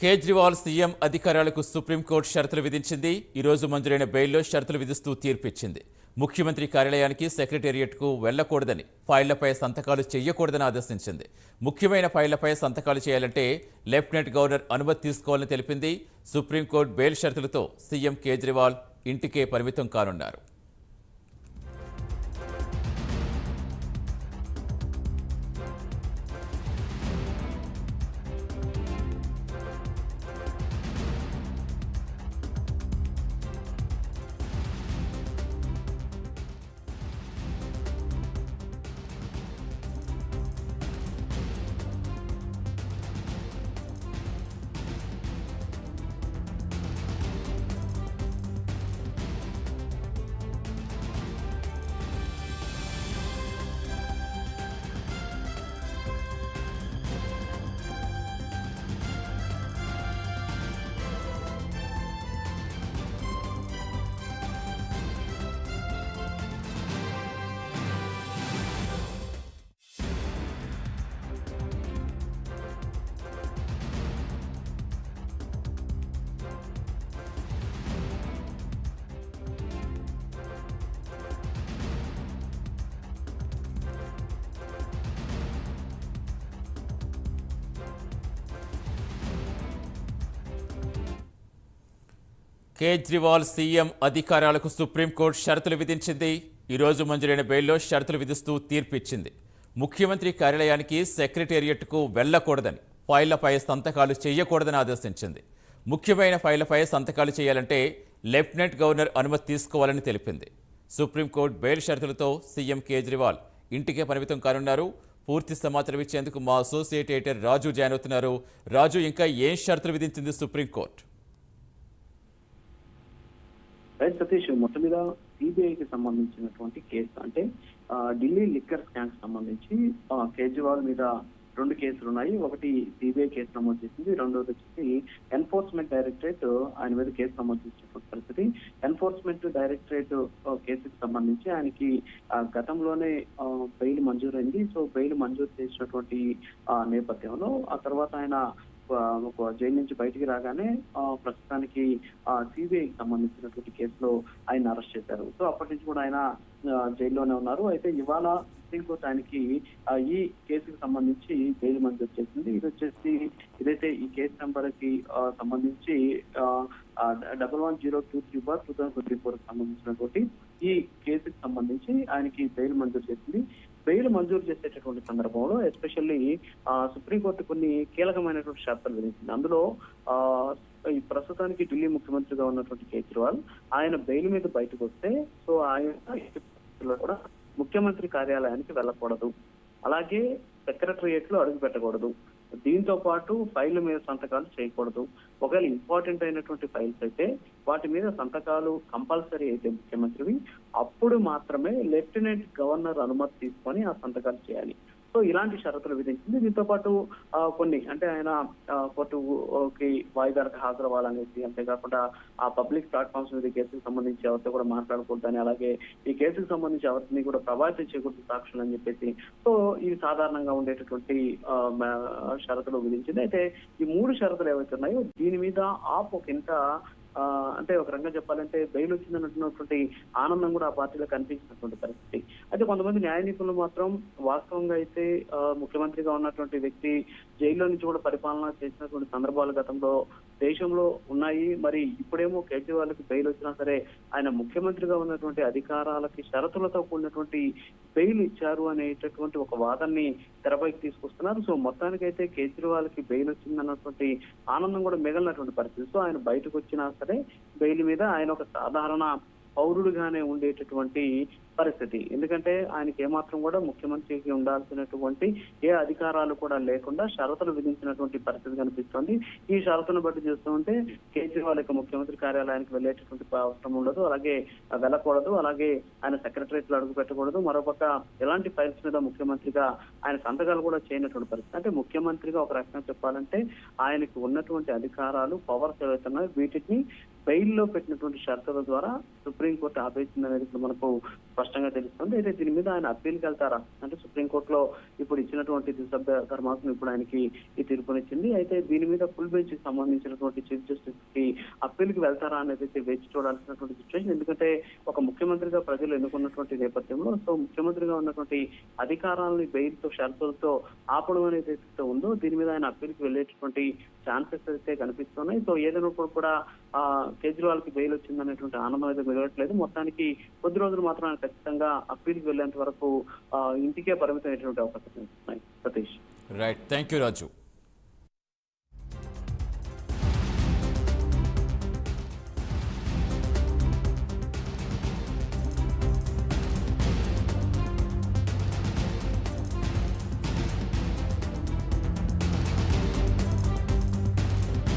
Kejriwal CM అధికారాలకు supreme court షరతులు విధించింది. ఈరోజు మంజూరైన బెయిల్లో షరతులు విధిస్తూ తీర్పిచ్చింది. ముఖ్యమంత్రి కార్యాలయానికి సెక్రటేరియట్కు వెళ్ళకూడదని ఫైళ్ళపై సంతకాలు చేయకూడదని ఆదేశించింది. ముఖ్యమైన ఫైళ్ళపై సంతకాలు చేయాలంటే లెఫ్టినెంట్ గవర్నర్ అనుమతి తీసుకోవాలని తెలిపింది. సుప్రీంకోర్టు బెయిల్ షరతులతో సీఎం కేజ్రీవాల్ ఇంటికే పరిమితం కానున్నారు. కేజ్రీవాల్ సీఎం అధికారాలకు సుప్రీంకోర్టు షరతులు విధించింది. ఈరోజు మంజూరైన బెయిల్లో షరతులు విధిస్తూ తీర్పిచ్చింది. ముఖ్యమంత్రి కార్యాలయానికి సెక్రటేరియట్కు వెళ్ళకూడదని ఫైళ్ళపై సంతకాలు చేయకూడదని ఆదేశించింది. ముఖ్యమైన ఫైళ్ళపై సంతకాలు చేయాలంటే లెఫ్టినెంట్ గవర్నర్ అనుమతి తీసుకోవాలని తెలిపింది. సుప్రీంకోర్టు బెయిల్ షరతులతో సీఎం కేజ్రీవాల్ ఇంటికే పరిమితం కానున్నారు. పూర్తి సమాచారం ఇచ్చేందుకు మా అసోసియేట్ ఎడిటర్ రాజు జాయిన్ అవుతున్నారు. రాజు ఇంకా ఏం షరతులు విధించింది సుప్రీంకోర్టు? రైట్ సతీష్ మొత్తం మీద సిబిఐకి సంబంధించినటువంటి కేసు అంటే ఢిల్లీ లిక్కర్ స్కామ్ సంబంధించి కేజ్రీవాల్ మీద రెండు కేసులు ఉన్నాయి. ఒకటి సిబిఐ కేసు నమోదు చేసింది రెండోది వచ్చేసి ఎన్ఫోర్స్మెంట్ డైరెక్టరేట్ ఆయన మీద కేసు నమోదు చేసినటువంటి పరిస్థితి. ఎన్ఫోర్స్మెంట్ డైరెక్టరేట్ కేసుకి సంబంధించి ఆయనకి గతంలోనే బెయిల్ మంజూరైంది. సో బెయిల్ మంజూరు చేసినటువంటి నేపథ్యంలో ఆ తర్వాత ఆయన జైలు నుంచి బయటికి రాగానే ఆ, ప్రస్తుతానికి సిబిఐకి సంబంధించినటువంటి కేసులో ఆయన అరెస్ట్ చేశారు. సో అప్పటి నుంచి కూడా ఆయన జైల్లోనే ఉన్నారు. అయితే ఇవాళ సుప్రీంకోర్టు ఆయనకి ఈ కేసుకు సంబంధించి బెయిల్ మంజూరు చేసింది. ఇది వచ్చేసి ఇదైతే ఈ కేసు నెంబర్కి సంబంధించి double one zero two three bar two thousand twenty four సంబంధించినటువంటి ఈ కేసుకు సంబంధించి ఆయనకి బెయిల్ మంజూరు చేసింది. బెయిల్ మంజూరు చేసేటటువంటి సందర్భంలో ఎస్పెషల్లీ సుప్రీంకోర్టు కొన్ని కీలకమైనటువంటి షరతులు విధించింది. అందులో ఆ, ఈ ప్రస్తుతానికి ఢిల్లీ ముఖ్యమంత్రిగా ఉన్నటువంటి కేజ్రీవాల్ ఆయన బెయిల్ మీద బయటకు వస్తే సో ఆయన కూడా ముఖ్యమంత్రి కార్యాలయానికి వెళ్ళకూడదు. అలాగే సెక్రటరియేట్లో అడుగు పెట్టకూడదు. దీంతో పాటు ఫైల్ మీద సంతకాలు చేయకూడదు. ఒకవేళ ఇంపార్టెంట్ అయినటువంటి ఫైల్స్ అయితే వాటి మీద సంతకాలు కంపల్సరీ అయితే ముఖ్యమంత్రివి. అప్పుడు మాత్రమే లెఫ్టినెంట్ గవర్నర్ అనుమతి తీసుకొని ఆ సంతకాలు చేయాలి. సో ఇలాంటి షరతులు విధించింది. దీంతో పాటు కొన్ని అంటే ఆయన కోర్టుకి వాయిదాలకు హాజరవ్వాలనేసి అంతేకాకుండా ఆ పబ్లిక్ ప్లాట్ఫామ్స్ మీద కేసుకు సంబంధించి ఎవరితో కూడా మాట్లాడకూడదని అలాగే ఈ కేసుకు సంబంధించి ఎవరిని కూడా ప్రభావితం చేయకూడదు సాక్షులు అని చెప్పేసి సో ఇవి సాధారణంగా ఉండేటటువంటి షరతులు విధించింది. అయితే ఈ మూడు షరతులు ఏవైతే ఉన్నాయో దీని మీద ఆప్ ఒక ఇంత అంటే ఒక రకంగా చెప్పాలంటే బెయిల్ వచ్చిందన్నటువంటి ఆనందం కూడా ఆ పార్టీలో కనిపించినటువంటి పరిస్థితి. అయితే కొంతమంది న్యాయ నిపుణులు మాత్రం వాస్తవంగా అయితే ముఖ్యమంత్రిగా ఉన్నటువంటి వ్యక్తి జైల్లో నుంచి కూడా పరిపాలన చేసినటువంటి సందర్భాలు గతంలో దేశంలో ఉన్నాయి. మరి ఇప్పుడేమో కేజ్రీవాల్కి బెయిల్ వచ్చినా సరే ఆయన ముఖ్యమంత్రిగా ఉన్నటువంటి అధికారాలకి షరతులతో కూడినటువంటి బెయిల్ ఇచ్చారు అనేటటువంటి ఒక వాదనని తెరపైకి తీసుకొస్తున్నారు. సో మొత్తానికైతే కేజ్రీవాల్కి బెయిల్ వచ్చిందన్నటువంటి ఆనందం కూడా మిగిలినటువంటి పరిస్థితి. సో ఆయన బయటకు వచ్చినా సరే బెయిల్ మీద ఆయన ఒక సాధారణ పౌరుడుగానే ఉండేటటువంటి పరిస్థితి. ఎందుకంటే ఆయనకి ఏమాత్రం కూడా ముఖ్యమంత్రికి ఉండాల్సినటువంటి ఏ అధికారాలు కూడా లేకుండా షరతులు విధించినటువంటి పరిస్థితి కనిపిస్తోంది. ఈ షరతును బట్టి చూస్తుంటే కేజ్రీవాల్ యొక్క ముఖ్యమంత్రి కార్యాలయానికి వెళ్ళేటటువంటి అవసరం ఉండదు. అలాగే వెళ్ళకూడదు. అలాగే ఆయన సెక్రటరియట్లో అడుగు పెట్టకూడదు. మరోపక్క ఎలాంటి ఫైల్స్ మీద ముఖ్యమంత్రిగా ఆయన సంతకాలు కూడా చేయనటువంటి పరిస్థితి. అంటే ముఖ్యమంత్రిగా ఒక రకంగా చెప్పాలంటే ఆయనకు ఉన్నటువంటి అధికారాలు పవర్స్ ఏవైతున్నాయో వీటిని బెయిల్లో పెట్టినటువంటి షరతుల ద్వారా సుప్రీంకోర్టు ఆపేసింది అనేది మనకు స్పష్టంగా తెలుస్తుంది. అయితే దీని మీద ఆయన అప్పీల్కి వెళ్తారా? అంటే సుప్రీంకోర్టులో ఇప్పుడు ఇచ్చినటువంటి ద్విసభ్య ధర్మాసనం ఇప్పుడు ఆయనకి ఈ తీర్పునిచ్చింది. అయితే దీని మీద ఫుల్ బెంచ్కి సంబంధించినటువంటి చీఫ్ జస్టిస్కి అప్పీల్కి వెళ్తారా అనేది అయితే వేచి చూడాల్సినటువంటి సిచ్యువేషన్ ఎందుకంటే ఒక ముఖ్యమంత్రిగా ప్రజలు ఎన్నుకున్నటువంటి నేపథ్యంలో సో ముఖ్యమంత్రిగా ఉన్నటువంటి అధికారాలని బెయిల్తో షరతులతో ఆపడం అనేది ఏదైతే ఉందో దీని మీద ఆయన అప్పీల్కి వెళ్ళేటటువంటి ఛాన్సెస్ అయితే కనిపిస్తున్నాయి. సో ఏదైనప్పుడు కూడా ఆ కేజ్రీవాల్కి బెయిల్ వచ్చిందనేటువంటి ఆనందం అయితే మిగలట్లేదు. మొత్తానికి కొద్ది రోజులు మాత్రం ఆయన ఖచ్చితంగా అప్పీల్కి వెళ్ళేంత వరకు ఆ, ఇంటికే అయినటువంటి అవకాశం ఉన్నాయి Satish. Right thank you Raju